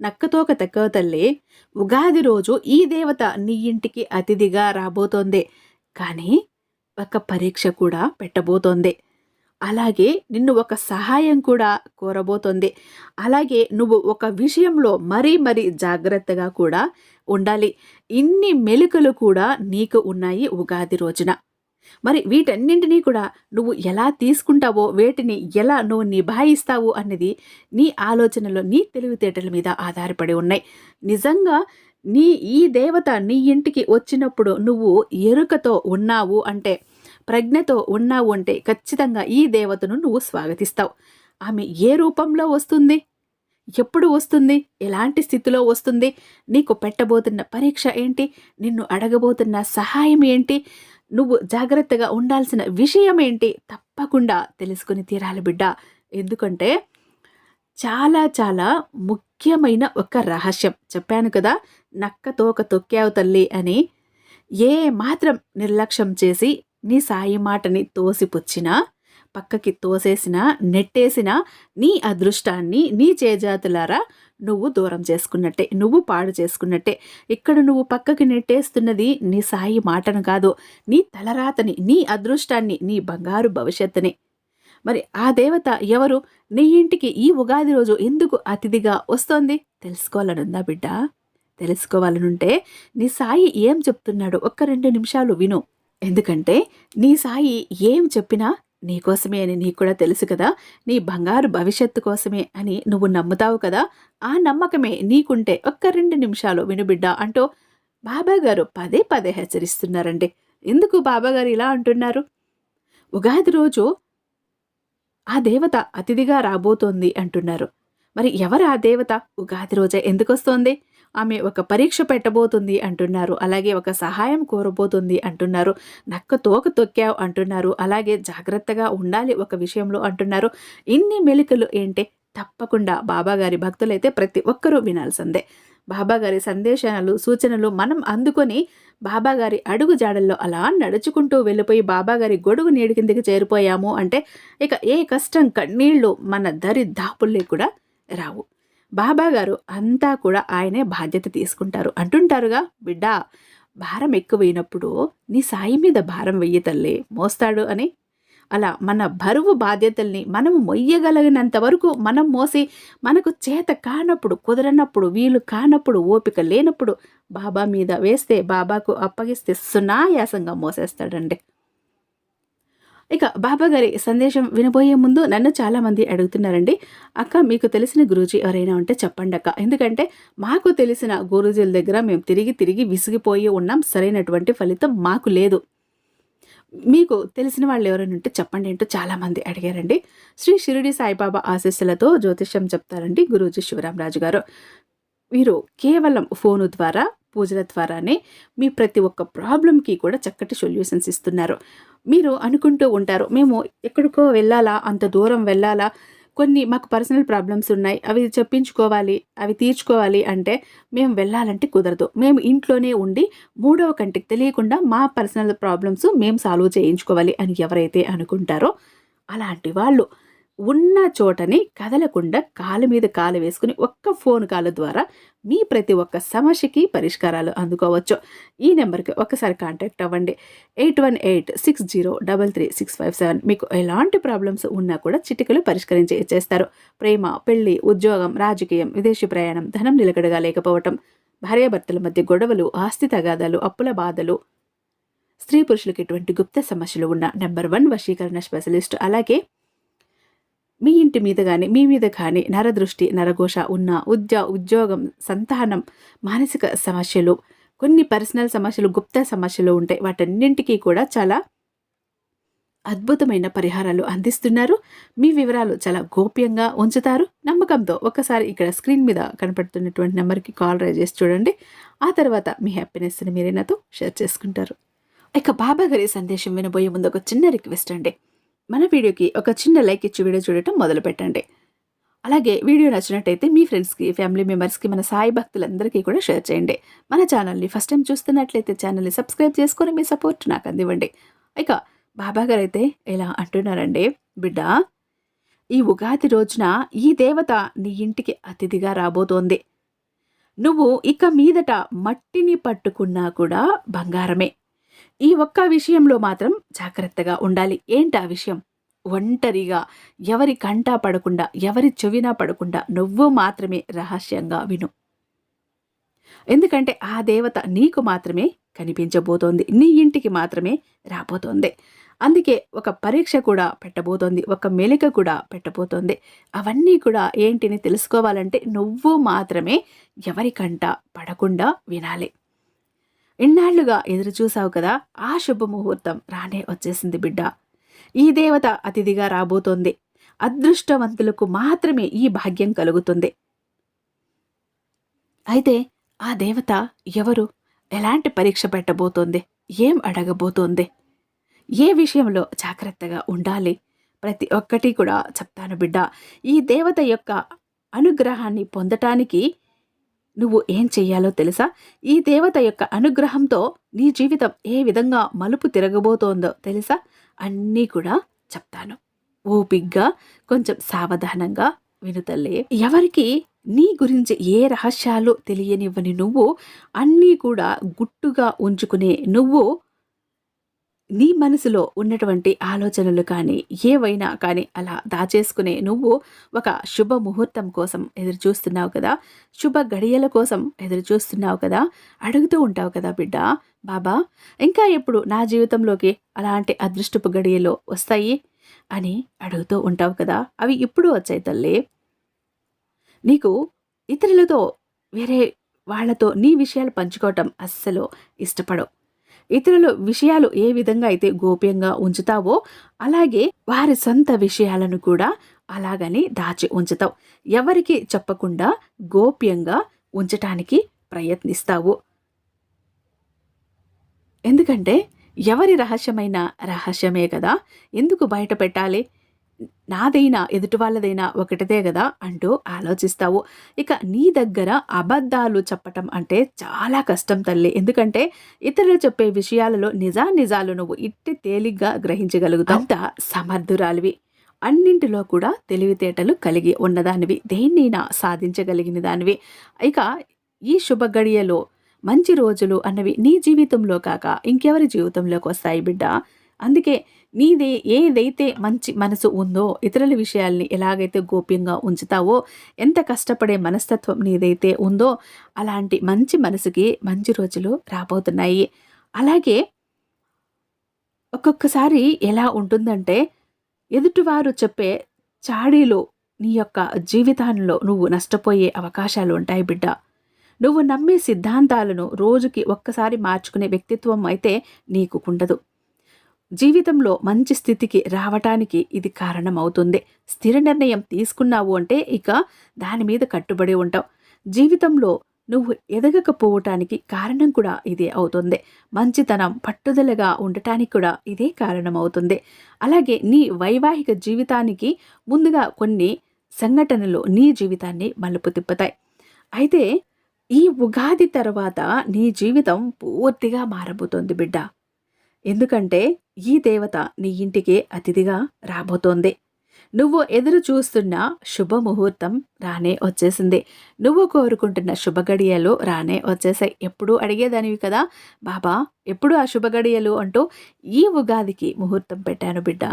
నక్కతోక తక్కువ తల్లి ఉగాది రోజు ఈ దేవత నీ ఇంటికి అతిథిగా రాబోతోంది. కానీ ఒక పరీక్ష కూడా పెట్టబోతోంది. అలాగే నిన్ను ఒక సహాయం కూడా కోరబోతోంది. అలాగే నువ్వు ఒక విషయంలో మరీ మరీ జాగ్రత్తగా కూడా ఉండాలి. ఇన్ని మెలుకలు కూడా నీకు ఉన్నాయి ఉగాది రోజున. మరి వీటన్నింటినీ కూడా నువ్వు ఎలా తీసుకుంటావో వేటిని ఎలా నువ్వు నిభాయిస్తావు అన్నది నీ ఆలోచనలో నీ తెలివితేటల మీద ఆధారపడి ఉన్నాయి. నిజంగా నీ ఈ దేవత నీ ఇంటికి వచ్చినప్పుడు నువ్వు ఎరుకతో ఉన్నావు అంటే ప్రజ్ఞతో ఉన్నావు అంటే ఖచ్చితంగా ఈ దేవతను నువ్వు స్వాగతిస్తావు. ఆమె ఏ రూపంలో వస్తుంది? ఎప్పుడు వస్తుంది? ఎలాంటి స్థితిలో వస్తుంది? నీకు పెట్టబోతున్న పరీక్ష ఏంటి? నిన్ను అడగబోతున్న సహాయం ఏంటి? నువ్వు జాగ్రత్తగా ఉండాల్సిన విషయం ఏంటి తప్పకుండా తెలుసుకుని తీరాలి బిడ్డ. ఎందుకంటే చాలా చాలా ముఖ్యమైన ఒక రహస్యం. చెప్పాను కదా నక్క తోక తొక్కావు తల్లి అని. ఏ మాత్రం నిర్లక్ష్యం చేసి నీ సాయి మాటని తోసిపుచ్చినా పక్కకి తోసేసిన నెట్టేసిన నీ అదృష్టాన్ని నీ చేజాతులారా నువ్వు దూరం చేసుకున్నట్టే నువ్వు పాడు చేసుకున్నట్టే. ఇక్కడ నువ్వు పక్కకి నెట్టేస్తున్నది నీ సాయి మాటను కాదు నీ తలరాతని నీ అదృష్టాన్ని నీ బంగారు భవిష్యత్తుని. మరి ఆ దేవత ఎవరు? నీ ఇంటికి ఈ ఉగాది రోజు ఎందుకు అతిథిగా వస్తోంది? తెలుసుకోవాలనుందా బిడ్డ? తెలుసుకోవాలనుంటే నీ సాయి ఏం చెప్తున్నాడు? ఒక్క రెండు నిమిషాలు విను. ఎందుకంటే నీ సాయి ఏం చెప్పినా నీకోసమే అని నీకు కూడా తెలుసు కదా. నీ బంగారు భవిష్యత్తు కోసమే అని నువ్వు నమ్ముతావు కదా. ఆ నమ్మకమే నీకుంటే ఒక్క రెండు నిమిషాలు వినుబిడ్డ అంటూ బాబాగారు పదే పదే హెచ్చరిస్తున్నారండి. ఎందుకు బాబాగారు ఇలా అంటున్నారు? ఉగాది రోజు ఆ దేవత అతిథిగా రాబోతోంది అంటున్నారు. మరి ఎవరు ఆ దేవత? ఉగాది రోజే ఎందుకు వస్తోంది ఆమె ఒక పరీక్ష పెట్టబోతుంది అంటున్నారు. అలాగే ఒక సహాయం కోరబోతుంది అంటున్నారు. నక్క తోక తొక్కావు అంటున్నారు. అలాగే జాగ్రత్తగా ఉండాలి ఒక విషయంలో అంటున్నారు. ఇన్ని మెలికలు ఏంటి? తప్పకుండా బాబాగారి భక్తులైతే ప్రతి ఒక్కరూ వినాల్సిందే. బాబాగారి సందేశాలు సూచనలు మనం అందుకొని బాబాగారి అడుగు జాడల్లో అలా నడుచుకుంటూ వెళ్ళిపోయి బాబాగారి గొడుగు నీడి కిందకి చేరిపోయాము అంటే ఇక ఏ కష్టం కన్నీళ్ళు మన దరి దాపుల్లే కూడా రావు. బాబాగారు అంతా కూడా ఆయనే బాధ్యత తీసుకుంటారు. అంటుంటారుగా బిడ్డ భారం ఎక్కువైనప్పుడు నీ సాయి మీద భారం వెయ్యి తల్లి మోస్తాడు అని. అలా మన బరువు బాధ్యతల్ని మనం మొయ్యగలిగినంత వరకు మనం మోసి మనకు చేత కానప్పుడు కుదరనప్పుడు వీలు కానప్పుడు ఓపిక లేనప్పుడు బాబా మీద వేస్తే బాబాకు అప్పగిస్తే సునాయాసంగా మోసేస్తాడండి. ఇక బాబా గారి సందేశం వినబోయే ముందు నన్ను చాలామంది అడుగుతున్నారండి. అక్క మీకు తెలిసిన గురూజీ ఎవరైనా ఉంటే చెప్పండి అక్క. ఎందుకంటే మాకు తెలిసిన గురూజీల దగ్గర మేము తిరిగి తిరిగి విసిగిపోయి ఉన్నాం. సరైనటువంటి ఫలితం మాకు లేదు. మీకు తెలిసిన వాళ్ళు ఎవరైనా ఉంటే చెప్పండి అంటూ చాలామంది అడిగారండి. శ్రీ షిరిడి సాయిబాబా ఆశీస్సులతో జ్యోతిష్యం చెప్తారండి గురూజీ శివరామరాజు గారు. మీరు కేవలం ఫోను ద్వారా పూజల ద్వారానే మీ ప్రతి ఒక్క ప్రాబ్లంకి కూడా చక్కటి సొల్యూషన్స్ ఇస్తున్నారు. మీరు అనుకుంటూ ఉంటారు మేము ఎక్కడికో వెళ్ళాలా అంత దూరం వెళ్ళాలా కొన్ని మాకు పర్సనల్ ప్రాబ్లమ్స్ ఉన్నాయి అవి చెప్పించుకోవాలి అవి తీర్చుకోవాలి అంటే మేము వెళ్ళాలంటే కుదరదు. మేము ఇంట్లోనే ఉండి మూడవ కంటికి తెలియకుండా మా పర్సనల్ ప్రాబ్లమ్స్ మేము సాల్వ్ చేయించుకోవాలి అని ఎవరైతే అనుకుంటారో అలాంటి వాళ్ళు ఉన్న చోటని కదలకుండా కాలు మీద కాలు వేసుకుని ఒక్క ఫోన్ కాల్ ద్వారా మీ ప్రతి ఒక్క సమస్యకి పరిష్కారాలు అందుకోవచ్చు. ఈ నెంబర్కి ఒకసారి కాంటాక్ట్ అవ్వండి. Eight one eight six zero double three six five seven మీకు ఎలాంటి ప్రాబ్లమ్స్ ఉన్నా కూడా చిటికలు పరిష్కరించి ఇచ్చేస్తారు. ప్రేమ పెళ్ళి ఉద్యోగం రాజకీయం విదేశీ ప్రయాణం ధనం నిలకడగా లేకపోవటం భార్యాభర్తల మధ్య గొడవలు ఆస్తి తగాదాలు అప్పుల బాధలు స్త్రీ పురుషులకు ఎటువంటి గుప్త సమస్యలు ఉన్న నెంబర్ వన్ వశీకరణ స్పెషలిస్ట్. అలాగే మీ ఇంటి మీద కానీ మీ మీద కానీ నరదృష్టి నరఘోష ఉన్న ఉద్య ఉద్యోగం సంతానం మానసిక సమస్యలు కొన్ని పర్సనల్ సమస్యలు గుప్త సమస్యలు ఉంటాయి వాటన్నింటికీ కూడా చాలా అద్భుతమైన పరిహారాలు అందిస్తున్నారు. మీ వివరాలు చాలా గోప్యంగా ఉంచుతారు. నమ్మకంతో ఒకసారి ఇక్కడ స్క్రీన్ మీద కనపడుతున్నటువంటి నెంబర్కి కాల్ రైజ్ చేసి చూడండి. ఆ తర్వాత మీ హ్యాపీనెస్ని మీరే నాతో షేర్ చేసుకుంటారు. ఇక బాబా గారి సందేశం వినబోయే ముందు ఒక చిన్న రిక్వెస్ట్ అండి. మన వీడియోకి ఒక చిన్న లైక్ ఇచ్చి వీడియో చూడటం మొదలు పెట్టండి అలాగే వీడియో నచ్చినట్టయితే మీ ఫ్రెండ్స్కి ఫ్యామిలీ మెంబర్స్కి మన సాయి భక్తులందరికీ కూడా షేర్ చేయండి. మన ఛానల్ని ఫస్ట్ టైం చూస్తున్నట్లయితే ఛానల్ని సబ్స్క్రైబ్ చేసుకొని మీ సపోర్ట్ నాకు అందివ్వండి. ఇక బాబా గారు అయితే ఇలా అంటున్నారండి. బిడ్డ ఈ ఉగాది రోజున ఈ దేవత నీ ఇంటికి అతిథిగా రాబోతోంది. నువ్వు ఇక మీదట మట్టిని పట్టుకున్నా కూడా బంగారమే. ఈ ఒక్క విషయంలో మాత్రం జాగ్రత్తగా ఉండాలి. ఏంటి ఆ విషయం? ఒంటరిగా ఎవరి కంటా పడకుండా ఎవరి చెవినా పడకుండా నువ్వు మాత్రమే రహస్యంగా విను. ఎందుకంటే ఆ దేవత నీకు మాత్రమే కనిపించబోతోంది. నీ ఇంటికి మాత్రమే రాబోతోంది. అందుకే ఒక పరీక్ష కూడా పెట్టబోతోంది. ఒక మెలిక కూడా పెట్టబోతోంది. అవన్నీ కూడా ఏంటిని తెలుసుకోవాలంటే నువ్వు మాత్రమే ఎవరికంట పడకుండా వినాలి. ఇన్నాళ్ళుగా ఎదురుచూసావు కదా ఆ శుభముహూర్తం రానే వచ్చేసింది బిడ్డ. ఈ దేవత అతిథిగా రాబోతోంది. అదృష్టవంతులకు మాత్రమే ఈ భాగ్యం కలుగుతుంది. అయితే ఆ దేవత ఎవరు? ఎలాంటి పరీక్ష పెట్టబోతోంది? ఏం అడగబోతోంది? ఏ విషయంలో జాగ్రత్తగా ఉండాలి? ప్రతి ఒక్కటి కూడా చెప్తాను బిడ్డ. ఈ దేవత యొక్క అనుగ్రహాన్ని పొందటానికి నువ్వు ఏం చెయ్యాలో తెలుసా? ఈ దేవత యొక్క అనుగ్రహంతో నీ జీవితం ఏ విధంగా మలుపు తిరగబోతోందో తెలుసా? అన్నీ కూడా చెప్తాను. ఓపిగ్గా కొంచెం సావధానంగా వినుతల్లే ఎవరికి నీ గురించి ఏ రహస్యాలు తెలియనివ్వని నువ్వు అన్నీ కూడా గుట్టుగా ఉంచుకునే నువ్వు నీ మనసులో ఉన్నటువంటి ఆలోచనలు కానీ ఏవైనా కానీ అలా దాచేసుకునే నువ్వు ఒక శుభ ముహూర్తం కోసం ఎదురు చూస్తున్నావు కదా. శుభ గడియల కోసం ఎదురు చూస్తున్నావు కదా. అడుగుతూ ఉంటావు కదా బిడ్డ బాబా ఇంకా ఎప్పుడు నా జీవితంలోకి అలాంటి అదృష్టపు గడియలు వస్తాయి అని అడుగుతూ ఉంటావు కదా. అవి ఇప్పుడు వచ్చాయి తల్లి? నీకు ఇతరులతో వేరే వాళ్ళతో నీ విషయాలు పంచుకోవటం అస్సలు ఇష్టపడవు. ఇతరుల విషయాలు ఏ విధంగా అయితే గోప్యంగా ఉంచుతావో అలాగే వారి సొంత విషయాలను కూడా అలాగని దాచి ఉంచుతావు. ఎవరికి చెప్పకుండా గోప్యంగా ఉంచటానికి ప్రయత్నిస్తావు. ఎందుకంటే ఎవరి రహస్యమైన రహస్యమే కదా? ఎందుకు బయట పెట్టాలి? నాదైనా ఎదుటి వాళ్ళదైనా ఒకటిదే కదా అంటూ ఆలోచిస్తావు. ఇక నీ దగ్గర అబద్ధాలు చెప్పటం అంటే చాలా కష్టం తల్లి. ఎందుకంటే ఇతరులు చెప్పే విషయాలలో నిజా నిజాలు నువ్వు ఇట్టి తేలిగ్గా గ్రహించగలుగుతావు. అంత సమర్థురాలివి. అన్నింటిలో కూడా తెలివితేటలు కలిగి ఉన్నదానివి. దేన్నైనా సాధించగలిగిన దానివి. ఇక ఈ శుభ గడియలో మంచి రోజులు అన్నవి నీ జీవితంలో కాక ఇంకెవరి జీవితంలోకి వస్తాయి బిడ్డ? అందుకే నీదే ఏదైతే మంచి మనసు ఉందో ఇతరుల విషయాల్ని ఎలాగైతే గోప్యంగా ఉంచుతావో ఎంత కష్టపడే మనస్తత్వం నీదైతే ఉందో అలాంటి మంచి మనసుకి మంచి రోజులు రాబోతున్నాయి. అలాగే ఒక్కొక్కసారి ఎలా ఉంటుందంటే ఎదుటివారు చెప్పే చాడీలో నీ యొక్క జీవితాల్లో నువ్వు నష్టపోయే అవకాశాలు ఉంటాయి బిడ్డ. నువ్వు నమ్మే సిద్ధాంతాలను రోజుకి ఒక్కసారి మార్చుకునే వ్యక్తిత్వం అయితే నీకు ఉండదు. జీవితంలో మంచి స్థితికి రావటానికి ఇది కారణమవుతుంది. స్థిర నిర్ణయం తీసుకున్నావు అంటే ఇక దాని మీద కట్టుబడి ఉంటావు. జీవితంలో నువ్వు ఎదగకపోవటానికి కారణం కూడా ఇదే అవుతుంది. మంచితనం పట్టుదలగా ఉండటానికి కూడా ఇదే కారణం అవుతుంది అలాగే నీ వైవాహిక జీవితానికి ముందుగా కొన్ని సంఘటనలు నీ జీవితాన్ని మలుపు తిప్పుతాయి. అయితే ఈ ఉగాది తర్వాత నీ జీవితం పూర్తిగా మారబోతోంది బిడ్డ. ఎందుకంటే ఈ దేవత నీ ఇంటికి అతిథిగా రాబోతోంది. నువ్వు ఎదురు చూస్తున్న శుభముహూర్తం రానే వచ్చేసింది. నువ్వు కోరుకుంటున్న శుభగడియలు రానే వచ్చేసాయి. ఎప్పుడు అడిగేదానివి కదా? బాబా ఎప్పుడు ఆ శుభగడియలు అంటూ ఈ ఉగాదికి ముహూర్తం పెట్టాను బిడ్డ.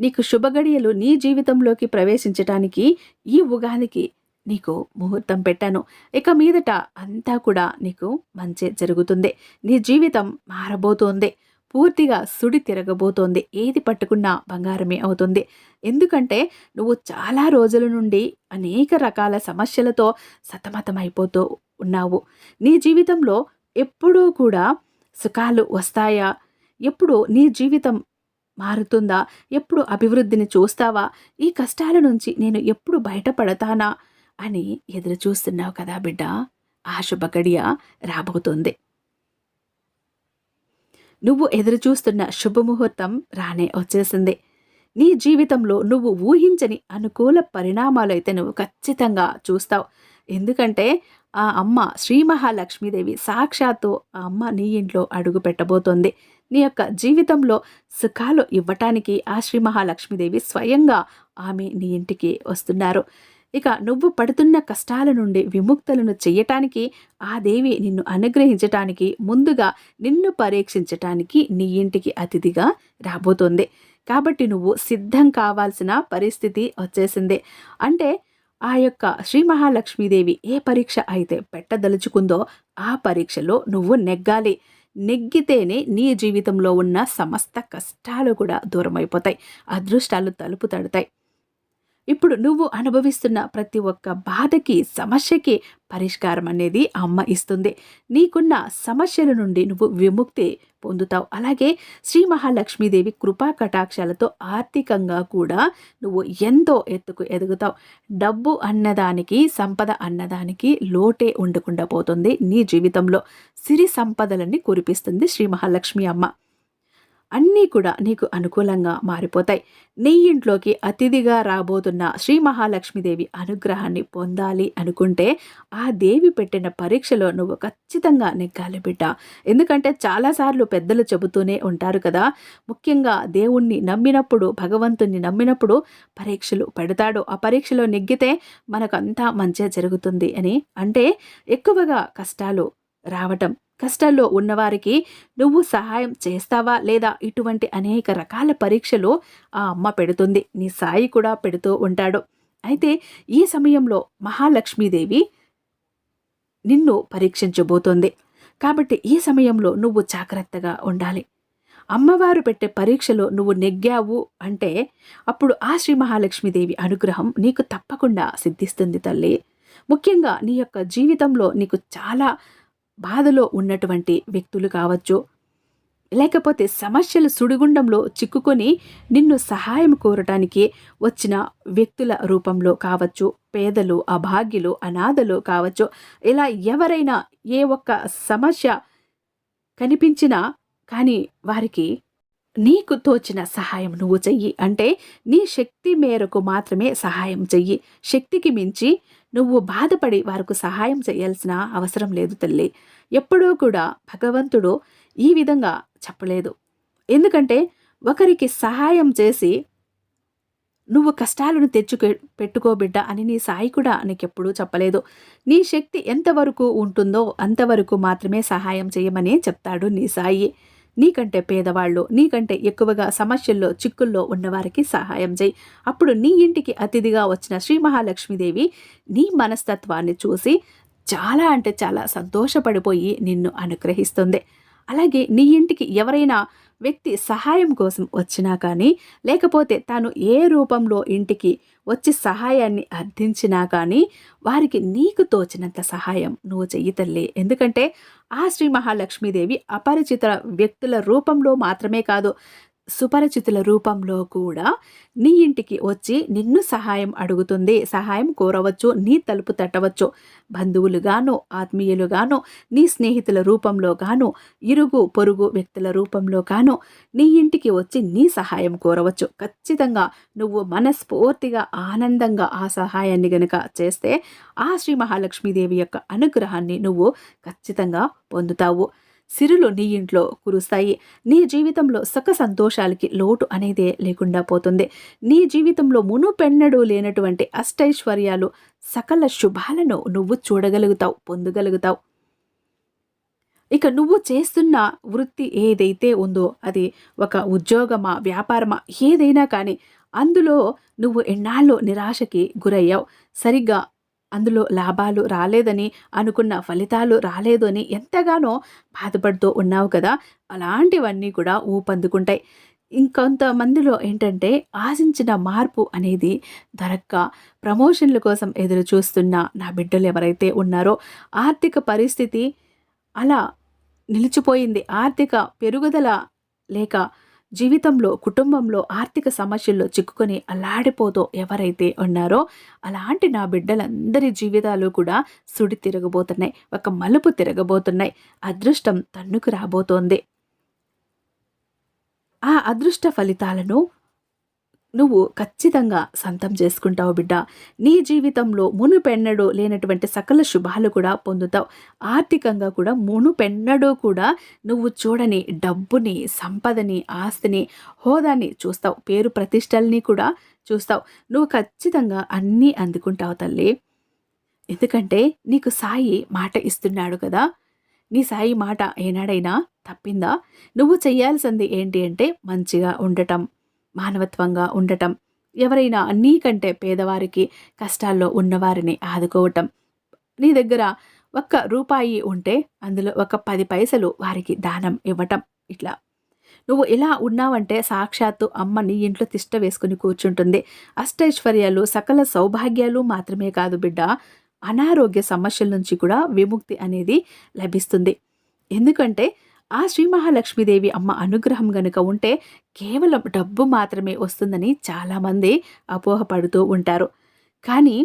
నీకు శుభగడియలు నీ జీవితంలోకి ప్రవేశించటానికి ఈ ఉగాదికి నీకు ముహూర్తం పెట్టాను. ఇక మీదట అంతా కూడా నీకు మంచి జరుగుతుంది. నీ జీవితం మారబోతోంది. పూర్తిగా సుడి తిరగబోతోంది. ఏది పట్టుకున్నా బంగారమే అవుతుంది. ఎందుకంటే నువ్వు చాలా రోజుల నుండి అనేక రకాల సమస్యలతో సతమతమైపోతూ ఉన్నావు. నీ జీవితంలో ఎప్పుడూ కూడా సుఖాలు వస్తాయా? ఎప్పుడు నీ జీవితం మారుతుందా? ఎప్పుడు అభివృద్ధిని చూస్తావా? ఈ కష్టాల నుంచి నేను ఎప్పుడు బయటపడతానా? అని ఎదురు చూస్తున్నావు కదా బిడ్డ. ఆ శుభగడియ రాబోతుంది. నువ్వు ఎదురుచూస్తున్న శుభముహూర్తం రానే వచ్చేసింది. నీ జీవితంలో నువ్వు ఊహించని అనుకూల పరిణామాలు అయితే నువ్వు ఖచ్చితంగా చూస్తావు. ఎందుకంటే ఆ అమ్మ శ్రీ మహాలక్ష్మీదేవి సాక్షాత్తు ఆ అమ్మ నీ ఇంట్లో అడుగు పెట్టబోతోంది. నీ యొక్క జీవితంలో సుఖాలు ఇవ్వటానికి ఆ శ్రీ మహాలక్ష్మీదేవి స్వయంగా ఆమె నీ ఇంటికి వస్తున్నారు. ఇక నువ్వు పడుతున్న కష్టాల నుండి విముక్తులను చెయ్యటానికి ఆ దేవి నిన్ను అనుగ్రహించటానికి ముందుగా నిన్ను పరీక్షించటానికి నీ ఇంటికి అతిథిగా రాబోతోంది. కాబట్టి నువ్వు సిద్ధం కావాల్సిన పరిస్థితి వచ్చేసింది. అంటే ఆ యొక్క శ్రీ మహాలక్ష్మీదేవి ఏ పరీక్ష అయితే పెట్టదలుచుకుందో ఆ పరీక్షలో నువ్వు నెగ్గాలి. నెగ్గితేనే నీ జీవితంలో ఉన్న సమస్త కష్టాలు కూడా దూరమైపోతాయి. అదృష్టాలు తలుపు తడతాయి. ఇప్పుడు నువ్వు అనుభవిస్తున్న ప్రతి ఒక్క బాధకి సమస్యకి పరిష్కారం అనేది అమ్మ ఇస్తుంది. నీకున్న సమస్యల నుండి నువ్వు విముక్తి పొందుతావు. అలాగే శ్రీ మహాలక్ష్మీదేవి కృపా కటాక్షాలతో ఆర్థికంగా కూడా నువ్వు ఎంతో ఎత్తుకు ఎదుగుతావు. డబ్బు అన్నదానికి సంపద అన్నదానికి లోటే ఉండకుండా పోతుంది నీ జీవితంలో. సిరి సంపదలని కురిపిస్తుంది శ్రీ మహాలక్ష్మి అమ్మ. అన్నీ కూడా నీకు అనుకూలంగా మారిపోతాయి. నీ ఇంట్లోకి అతిథిగా రాబోతున్న శ్రీ మహాలక్ష్మీదేవి అనుగ్రహాన్ని పొందాలి అనుకుంటే ఆ దేవి పెట్టిన పరీక్షలో నువ్వు ఖచ్చితంగా నెగ్గాలి బిడ్డ. ఎందుకంటే చాలాసార్లు పెద్దలు చెబుతూనే ఉంటారు కదా ముఖ్యంగా దేవుణ్ణి నమ్మినప్పుడు భగవంతుణ్ణి నమ్మినప్పుడు పరీక్షలు పెడతాడు. ఆ పరీక్షలో నెగ్గితే మనకంతా మంచి జరుగుతుంది అని. అంటే ఎక్కువగా కష్టాలు రావటం కష్టాల్లో ఉన్నవారికి నువ్వు సహాయం చేస్తావా లేదా ఇటువంటి అనేక రకాల పరీక్షలు ఆ అమ్మ పెడుతుంది. నీ సాయి కూడా పెడుతూ ఉంటాడు. అయితే ఈ సమయంలో మహాలక్ష్మీదేవి నిన్ను పరీక్షించబోతోంది. కాబట్టి ఈ సమయంలో నువ్వు జాగ్రత్తగా ఉండాలి. అమ్మవారు పెట్టే పరీక్షలో నువ్వు నెగ్గావు అంటే అప్పుడు ఆ శ్రీ మహాలక్ష్మీదేవి అనుగ్రహం నీకు తప్పకుండా సిద్ధిస్తుంది తల్లి. ముఖ్యంగా నీ యొక్క జీవితంలో నీకు చాలా బాధలో ఉన్నటువంటి వ్యక్తులు కావచ్చు. లేకపోతే సమస్యలు సుడిగుండంలో చిక్కుకొని నిన్ను సహాయం కోరటానికి వచ్చిన వ్యక్తుల రూపంలో కావచ్చు పేదలు అభాగ్యులు అనాథలు కావచ్చు ఇలా ఎవరైనా ఏ ఒక్క సమస్య కనిపించినా కానీ వారికి నీకు తోచిన సహాయం నువ్వు చెయ్యి. అంటే నీ శక్తి మేరకు మాత్రమే సహాయం చెయ్యి. శక్తికి మించి నువ్వు బాధపడి వారికి సహాయం చేయాల్సిన అవసరం లేదు తల్లి. ఎప్పుడూ కూడా భగవంతుడు ఈ విధంగా చెప్పలేదు. ఎందుకంటే ఒకరికి సహాయం చేసి నువ్వు కష్టాలను తెచ్చుకు పెట్టుకోబిడ్డ అని నీ సాయి కూడా నీకెప్పుడూ చెప్పలేదు. నీ శక్తి ఎంతవరకు ఉంటుందో అంతవరకు మాత్రమే సహాయం చేయమని చెప్తాడు నీ సాయి. నీకంటే పేదవాళ్ళు నీకంటే ఎక్కువగా సమస్యల్లో చిక్కుల్లో ఉన్నవారికి సహాయం చేయి. అప్పుడు నీ ఇంటికి అతిథిగా వచ్చిన శ్రీ మహాలక్ష్మీదేవి నీ మనస్తత్వాన్ని చూసి చాలా అంటే చాలా సంతోషపడిపోయి నిన్ను అనుగ్రహిస్తుంది. అలాగే నీ ఇంటికి ఎవరైనా వ్యక్తి సహాయం కోసం వచ్చినా కానీ లేకపోతే తాను ఏ రూపంలో ఇంటికి వచ్చి సహాయాన్ని అర్థించినా కానీ వారికి నీకు తోచినంత సహాయం నువ్వు చెయ్యి తల్లి. ఎందుకంటే ఆ శ్రీ మహాలక్ష్మీదేవి అపరిచిత వ్యక్తుల రూపంలో మాత్రమే కాదు సుపరిచితుల రూపంలో కూడా నీ ఇంటికి వచ్చి నిన్ను సహాయం అడుగుతుంది. సహాయం కోరవచ్చు నీ తలుపు తట్టవచ్చు. బంధువులుగాను ఆత్మీయులుగాను నీ స్నేహితుల రూపంలో గాను ఇరుగు పొరుగు వ్యక్తుల రూపంలో గాను నీ ఇంటికి వచ్చి నీ సహాయం కోరవచ్చు. ఖచ్చితంగా నువ్వు మనస్ఫూర్తిగా ఆనందంగా ఆ సహాయాన్ని గనుక చేస్తే ఆ శ్రీ మహాలక్ష్మీదేవి యొక్క అనుగ్రహాన్ని నువ్వు ఖచ్చితంగా పొందుతావు. సిరులు నీ ఇంట్లో కురుస్తాయి. నీ జీవితంలో సక సంతోషాలకి లోటు అనేదే లేకుండా పోతుంది. నీ జీవితంలో మునుపెన్నడూ లేనటువంటి అష్టైశ్వర్యాలు సకల శుభాలను నువ్వు చూడగలుగుతావు పొందగలుగుతావు. ఇక నువ్వు చేస్తున్న వృత్తి ఏదైతే ఉందో అది ఒక ఉద్యోగమా వ్యాపారమా ఏదైనా కానీ అందులో నువ్వు ఎన్నాళ్ళు నిరాశకి గురయ్యావు. సరిగ్గా అందులో లాభాలు రాలేదని అనుకున్న ఫలితాలు రాలేదు అని ఎంతగానో బాధపడుతూ ఉన్నావు కదా? అలాంటివన్నీ కూడా ఊపందుకుంటాయి. ఇంకొంతమందిలో ఏంటంటే ఆశించిన మార్పు అనేది దొరక్క ప్రమోషన్ల కోసం ఎదురు చూస్తున్న నా బిడ్డలు ఎవరైతే ఉన్నారో ఆర్థిక పరిస్థితి అలా నిలిచిపోయింది. ఆర్థిక పెరుగుదల లేక జీవితంలో కుటుంబంలో ఆర్థిక సమస్యల్లో చిక్కుకొని అలాడిపోతూ ఎవరైతే ఉన్నారో అలాంటి నా బిడ్డలందరి జీవితాలు కూడా సుడి తిరగబోతున్నాయి. ఒక మలుపు తిరగబోతున్నాయి. అదృష్టం తన్నుకు రాబోతోంది. ఆ అదృష్ట ఫలితాలను నువ్వు ఖచ్చితంగా సంతం చేసుకుంటావు బిడ్డ. నీ జీవితంలో మునుపెన్నడూ లేనటువంటి సకల శుభాలు కూడా పొందుతావు. ఆర్థికంగా కూడా మునుపెన్నడూ కూడా నువ్వు చూడని డబ్బుని సంపదని ఆస్తిని హోదాని చూస్తావు. పేరు ప్రతిష్టల్ని కూడా చూస్తావు. నువ్వు ఖచ్చితంగా అన్నీ అందుకుంటావు తల్లి. ఎందుకంటే నీకు సాయి మాట ఇస్తున్నాడు కదా. నీ సాయి మాట ఏనాడైనా తప్పిందా? నువ్వు చేయాల్సింది ఏంటి అంటే మంచిగా ఉండటం. మానవత్వంగా ఉండటం. ఎవరైనా నీకంటే పేదవారికి కష్టాల్లో ఉన్నవారిని ఆదుకోవటం. నీ దగ్గర ఒక్క రూపాయి ఉంటే అందులో ఒక పది పైసలు వారికి దానం ఇవ్వటం. ఇట్లా. నువ్వు ఇలా ఉన్నావంటే సాక్షాత్తు అమ్మ నీ ఇంట్లో తిష్ట వేసుకుని కూర్చుంటుంది. అష్టైశ్వర్యాలు సకల సౌభాగ్యాలు మాత్రమే కాదు బిడ్డ. అనారోగ్య సమస్యల నుంచి కూడా విముక్తి అనేది లభిస్తుంది. ఎందుకంటే ఆ శ్రీ మహాలక్ష్మీదేవి అమ్మ అనుగ్రహం గనుక ఉంటే కేవలం డబ్బు మాత్రమే వస్తుందని చాలామంది అపోహపడుతూ ఉంటారు. కానీ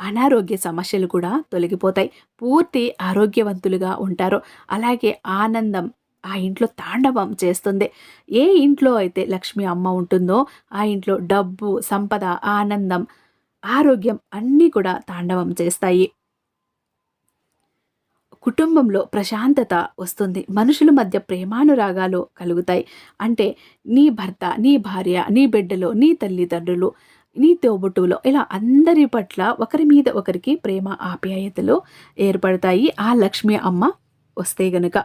అనారోగ్య సమస్యలు కూడా తొలగిపోతాయి. పూర్తి ఆరోగ్యవంతులుగా ఉంటారు. అలాగే ఆనందం ఆ ఇంట్లో తాండవం చేస్తుంది. ఏ ఇంట్లో అయితే లక్ష్మి అమ్మ ఉంటుందో ఆ ఇంట్లో డబ్బు సంపద ఆనందం ఆరోగ్యం అన్నీ కూడా తాండవం చేస్తాయి. కుటుంబంలో ప్రశాంతత వస్తుంది. మనుషుల మధ్య ప్రేమానురాగాలు కలుగుతాయి. అంటే నీ భర్త నీ భార్య నీ బిడ్డలు నీ తల్లిదండ్రులు నీ తోబుట్టువులో ఇలా అందరి పట్ల ఒకరి మీద ఒకరికి ప్రేమ ఆప్యాయతలు ఏర్పడతాయి. ఆ లక్ష్మి అమ్మ వస్తే గనుక.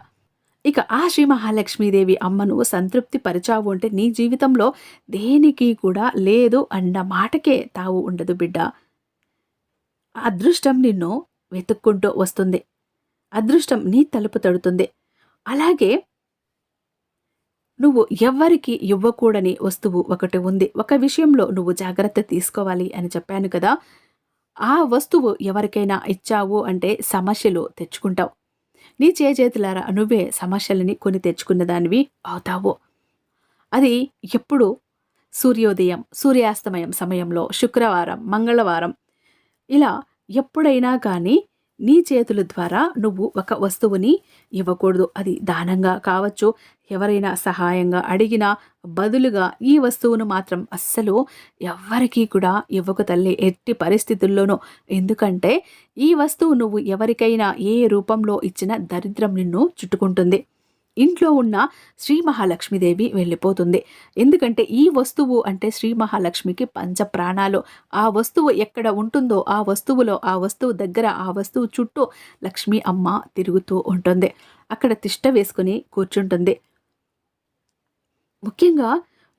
ఇక ఆ శ్రీ మహాలక్ష్మీదేవి అమ్మను సంతృప్తి పరిచావు అంటే నీ జీవితంలో దేనికి కూడా లేదు అన్న మాటకే తావు ఉండదు బిడ్డ. అదృష్టం నిన్ను వెతుక్కుంటూ వస్తుంది. అదృష్టం నీ తలుపు తడుతుంది. అలాగే నువ్వు ఎవ్వరికి ఇవ్వకూడని వస్తువు ఒకటి ఉంది. ఒక విషయంలో నువ్వు జాగ్రత్త తీసుకోవాలి అని చెప్పాను కదా. ఆ వస్తువు ఎవరికైనా ఇచ్చావు అంటే సమస్యలు తెచ్చుకుంటావు. నీ చేతులారా నువ్వే సమస్యలని కొని తెచ్చుకున్న దానివి అవుతావు. అది ఎప్పుడు సూర్యోదయం సూర్యాస్తమయం సమయంలో శుక్రవారం మంగళవారం ఇలా ఎప్పుడైనా కానీ నీ చేతుల ద్వారా నువ్వు ఒక వస్తువుని ఇవ్వకూడదు. అది దానంగా కావచ్చు ఎవరైనా సహాయంగా అడిగినా బదులుగా ఈ వస్తువును మాత్రం అస్సలు ఎవ్వరికీ కూడా ఇవ్వక తల్లి. ఎట్టి పరిస్థితుల్లోనూ. ఎందుకంటే ఈ వస్తువు నువ్వు ఎవరికైనా ఏ రూపంలో ఇచ్చిన దరిద్రం నిన్ను చుట్టుకుంటుంది. ఇంట్లో ఉన్న శ్రీ మహాలక్ష్మీదేవి వెళ్ళిపోతుంది. ఎందుకంటే ఈ వస్తువు అంటే శ్రీ మహాలక్ష్మికి పంచ ప్రాణాలు ఆ వస్తువు ఎక్కడ ఉంటుందో ఆ వస్తువులో ఆ వస్తువు దగ్గర ఆ వస్తువు చుట్టూ లక్ష్మీ అమ్మ తిరుగుతూ ఉంటుంది. అక్కడ తిష్ట వేసుకుని కూర్చుంటుంది. ముఖ్యంగా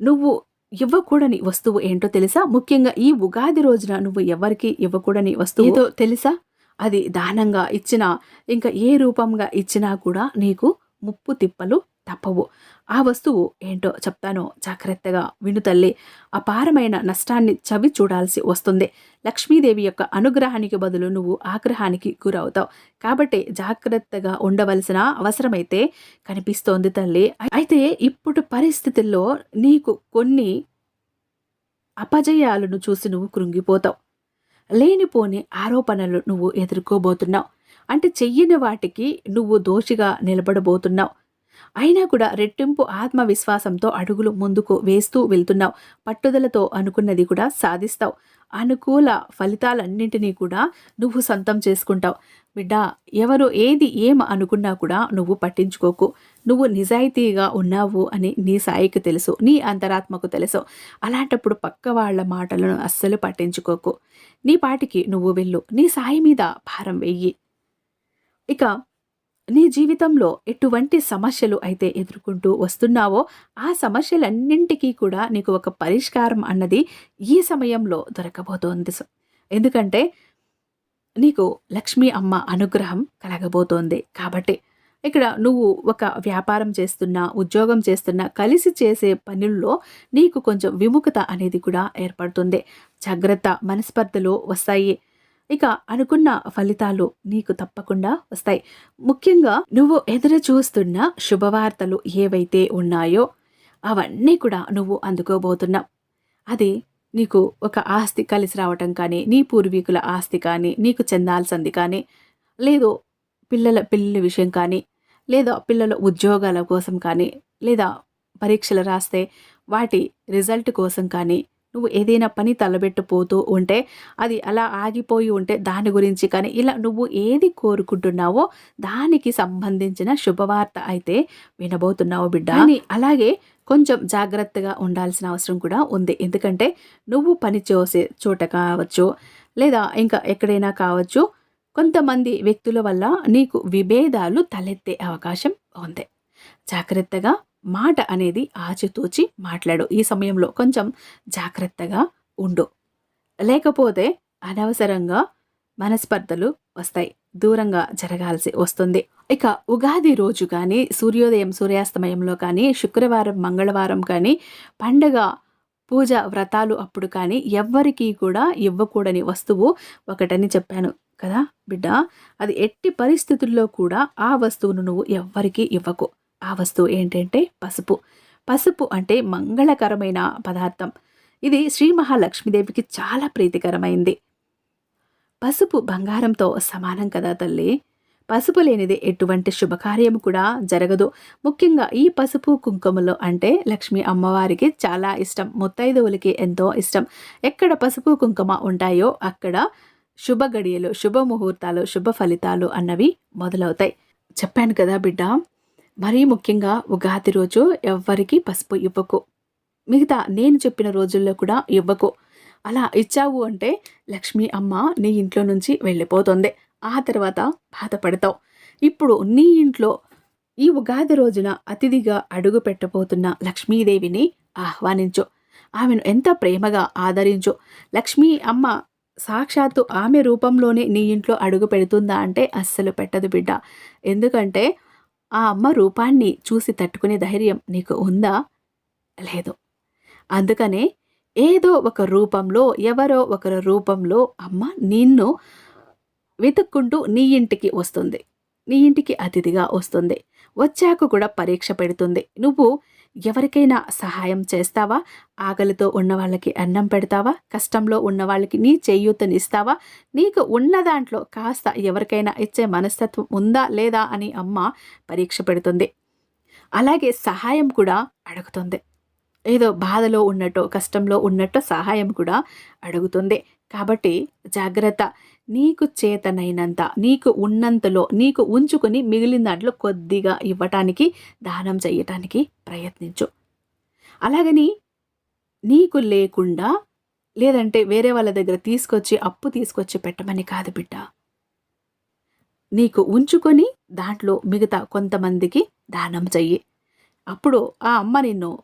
నువ్వు ఇవ్వకూడని వస్తువు ఏంటో తెలుసా? ముఖ్యంగా ఈ ఉగాది రోజున నువ్వు ఎవరికి ఇవ్వకూడని వస్తువు? తెలుసా? అది దానంగా ఇచ్చినా ఇంకా ఏ రూపంగా ఇచ్చినా కూడా నీకు ముప్పు తిప్పలు తప్పవు. ఆ వస్తువు ఏంటో చెప్తాను జాగ్రత్తగా విను తల్లి. అపారమైన నష్టాన్ని చవి చూడాల్సి వస్తుంది. లక్ష్మీదేవి యొక్క అనుగ్రహానికి బదులు నువ్వు ఆగ్రహానికి గురవుతావు. కాబట్టి జాగ్రత్తగా ఉండవలసిన అవసరమైతే కనిపిస్తోంది తల్లి. అయితే ఇప్పుడు పరిస్థితుల్లో నీకు కొన్ని అపజయాలను చూసి నువ్వు కృంగిపోతావు. లేనిపోని ఆరోపణలు నువ్వు ఎదుర్కోబోతున్నావు. అంటే చెయ్యని వాటికి నువ్వు దోషిగా నిలబడబోతున్నావు. అయినా కూడా రెట్టింపు ఆత్మవిశ్వాసంతో అడుగులు ముందుకు వేస్తూ వెళ్తున్నావు. పట్టుదలతో అనుకున్నది కూడా సాధిస్తావు. అనుకూల ఫలితాలన్నింటినీ కూడా నువ్వు సొంతం చేసుకుంటావు. బిడ్డ ఎవరు ఏది ఏం అనుకున్నా కూడా నువ్వు పట్టించుకోకు. నువ్వు నిజాయితీగా ఉన్నావు అని నీ సాయికి తెలుసు. నీ అంతరాత్మకు తెలుసు. అలాంటప్పుడు పక్క వాళ్ళ మాటలను అస్సలు పట్టించుకోకు. నీ పాటికి నువ్వు వెళ్ళు. నీ సాయి మీద భారం వెయ్యి ఇక నీ జీవితంలో ఎటువంటి సమస్యలు అయితే ఎదుర్కొంటూ వస్తున్నావో ఆ సమస్యలన్నింటికీ కూడా నీకు ఒక పరిష్కారం అన్నది ఈ సమయంలో దొరకబోతోంది. ఎందుకంటే నీకు లక్ష్మీ అమ్మ అనుగ్రహం కలగబోతోంది కాబట్టి. ఇక్కడ నువ్వు ఒక వ్యాపారం చేస్తున్నా ఉద్యోగం చేస్తున్నా కలిసి చేసే పనుల్లో నీకు కొంచెం విముఖత అనేది కూడా ఏర్పడుతుంది. జాగ్రత్త మనస్పర్ధలు వస్తాయి. ఇక అనుకున్న ఫలితాలు నీకు తప్పకుండా వస్తాయి. ముఖ్యంగా నువ్వు ఎదురు చూస్తున్న శుభవార్తలు ఏవైతే ఉన్నాయో అవన్నీ కూడా నువ్వు అందుకోబోతున్నావు. అది నీకు ఒక ఆస్తి కలిసి రావటం కానీ నీ పూర్వీకుల ఆస్తి కానీ నీకు చెందాల్సింది కానీ లేదు పిల్లల పిల్లల విషయం కానీ లేదా పిల్లల ఉద్యోగాల కోసం కానీ లేదా పరీక్షలు రాస్తే వాటి రిజల్ట్ కోసం కానీ నువ్వు ఏదైనా పని తలబెట్టుపోతూ ఉంటే అది అలా ఆగిపోయి ఉంటే దాని గురించి కానీ ఇలా నువ్వు ఏది కోరుకుంటున్నావో దానికి సంబంధించిన శుభవార్త అయితే వినబోతున్నావు బిడ్డ. అని అలాగే కొంచెం జాగ్రత్తగా ఉండాల్సిన అవసరం కూడా ఉంది. ఎందుకంటే నువ్వు పని చేసే చోట కావచ్చు లేదా ఇంకా ఎక్కడైనా కావచ్చు కొంతమంది వ్యక్తుల వల్ల నీకు విభేదాలు తలెత్తే అవకాశం ఉంది. జాగ్రత్తగా మాట అనేది ఆచితూచి మాట్లాడు. ఈ సమయంలో కొంచెం జాగ్రత్తగా ఉండు. లేకపోతే అనవసరంగా మనస్పర్ధలు వస్తాయి. దూరంగా జరగాల్సి వస్తుంది. ఇక ఉగాది రోజు కానీ సూర్యోదయం సూర్యాస్తమయంలో కానీ శుక్రవారం మంగళవారం కానీ పండగ పూజ వ్రతాలు అప్పుడు కానీ ఎవ్వరికీ కూడా ఇవ్వకూడని వస్తువు ఒకటని చెప్పాను కదా బిడ్డ. అది ఎట్టి పరిస్థితుల్లో కూడా ఆ వస్తువును నువ్వు ఎవ్వరికీ ఇవ్వకు. ఆ వస్తువు ఏంటంటే పసుపు. పసుపు అంటే మంగళకరమైన పదార్థం. ఇది శ్రీ మహాలక్ష్మీదేవికి చాలా ప్రీతికరమైంది. పసుపు బంగారంతో సమానం కదా తల్లి. పసుపు లేనిది ఎటువంటి శుభకార్యం కూడా జరగదు. ముఖ్యంగా ఈ పసుపు కుంకుమలో అంటే లక్ష్మీ అమ్మవారికి చాలా ఇష్టం. ముత్తైదువులకి ఎంతో ఇష్టం. ఎక్కడ పసుపు కుంకుమ ఉంటాయో అక్కడ శుభ గడియలు శుభ ముహూర్తాలు శుభ ఫలితాలు అన్నవి మొదలవుతాయి. చెప్పాను కదా బిడ్డ మరీ ముఖ్యంగా ఉగాది రోజు ఎవ్వరికి పసుపు ఇవ్వకు. మిగతా నేను చెప్పిన రోజుల్లో కూడా ఇవ్వకు. అలా ఇచ్చావు అంటే లక్ష్మీ అమ్మ నీ ఇంట్లో నుంచి వెళ్ళిపోతుంది. ఆ తర్వాత బాధపడతావు. ఇప్పుడు నీ ఇంట్లో ఈ ఉగాది రోజున అతిథిగా అడుగు పెట్టబోతున్న లక్ష్మీదేవిని ఆహ్వానించు. ఆమెను ఎంత ప్రేమగా ఆదరించు. లక్ష్మీ అమ్మ సాక్షాత్తు ఆమె రూపంలోనే నీ ఇంట్లో అడుగు పెడుతుందా అంటే అస్సలు పెట్టదు బిడ్డ. ఎందుకంటే ఆ అమ్మ రూపాన్ని చూసి తట్టుకునే ధైర్యం నీకు ఉందా? లేదు. అందుకనే ఏదో ఒక రూపంలో ఎవరో ఒకరి రూపంలో అమ్మ నిన్ను వెతుక్కుంటూ నీ ఇంటికి వస్తుంది. నీ ఇంటికి అతిథిగా వస్తుంది. వచ్చాక కూడా పరీక్ష పెడుతుంది. నువ్వు ఎవరికైనా సహాయం చేస్తావా? ఆకలితో ఉన్న వాళ్ళకి అన్నం పెడతావా? కష్టంలో ఉన్న వాళ్ళకి నీ చేయూతనిస్తావా? నీకు ఉన్న దాంట్లో కాస్త ఎవరికైనా ఇచ్చే మనస్తత్వం ఉందా లేదా అని అమ్మ పరీక్ష పెడుతుంది. అలాగే సహాయం కూడా అడుగుతుంది. ఏదో బాధలో ఉన్నట్టు కష్టంలో ఉన్నట్టు సహాయం కూడా అడుగుతుంది. కాబట్టి జాగ్రత్త. నీకు చేతనైనంత నీకు ఉన్నంతలో నీకు ఉంచుకొని మిగిలిన దాంట్లో కొద్దిగా ఇవ్వటానికి దానం చేయటానికి ప్రయత్నించు. అలాగని నీకు లేకుండా లేదంటే వేరే వాళ్ళ దగ్గర తీసుకొచ్చి అప్పు తీసుకొచ్చి పెట్టమని కాదు బిడ్డ. నీకు ఉంచుకొని దాంట్లో మిగతా కొంతమందికి దానం చెయ్యి. అప్పుడు ఆ అమ్మ నిన్ను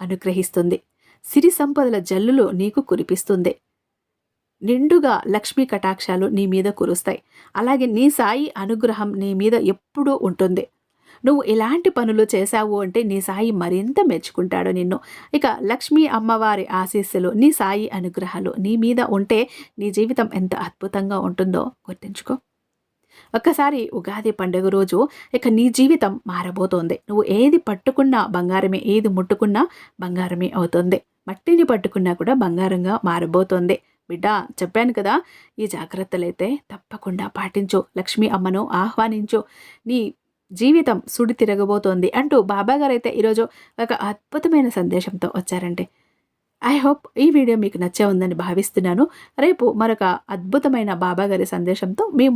అనుగ్రహిస్తుంది. సిరి సంపదల జల్లులో నీకు కురిపిస్తుంది. నిండుగా లక్ష్మీ కటాక్షాలు నీ మీద కురుస్తాయి. అలాగే నీ సాయి అనుగ్రహం నీ మీద ఎప్పుడూ ఉంటుంది. నువ్వు ఎలాంటి పనులు చేశావు అంటే నీ సాయి మరింత మెచ్చుకుంటాడు నిన్ను. ఇక లక్ష్మీ అమ్మవారి ఆశీస్సులు నీ సాయి అనుగ్రహాలు నీ మీద ఉంటే నీ జీవితం ఎంత అద్భుతంగా ఉంటుందో గుర్తుంచుకో. ఒక్కసారి ఉగాది పండుగ రోజు ఇక నీ జీవితం మారబోతోంది. నువ్వు ఏది పట్టుకున్నా బంగారమే ఏది ముట్టుకున్నా బంగారమే అవుతుంది. మట్టిని పట్టుకున్నా కూడా బంగారంగా మారబోతోంది. బిడ్డ చెప్పాను కదా ఈ జాగ్రత్తలైతే తప్పకుండా పాటించు. లక్ష్మీ అమ్మను ఆహ్వానించు. నీ జీవితం సుడి తిరగబోతోంది అంటూ బాబాగారు అయితే ఈరోజు ఒక అద్భుతమైన సందేశంతో వచ్చారండి ఐ హోప్ ఈ వీడియో మీకు నచ్చే ఉందని భావిస్తున్నాను. రేపు మరొక అద్భుతమైన బాబాగారి సందేశంతో మేము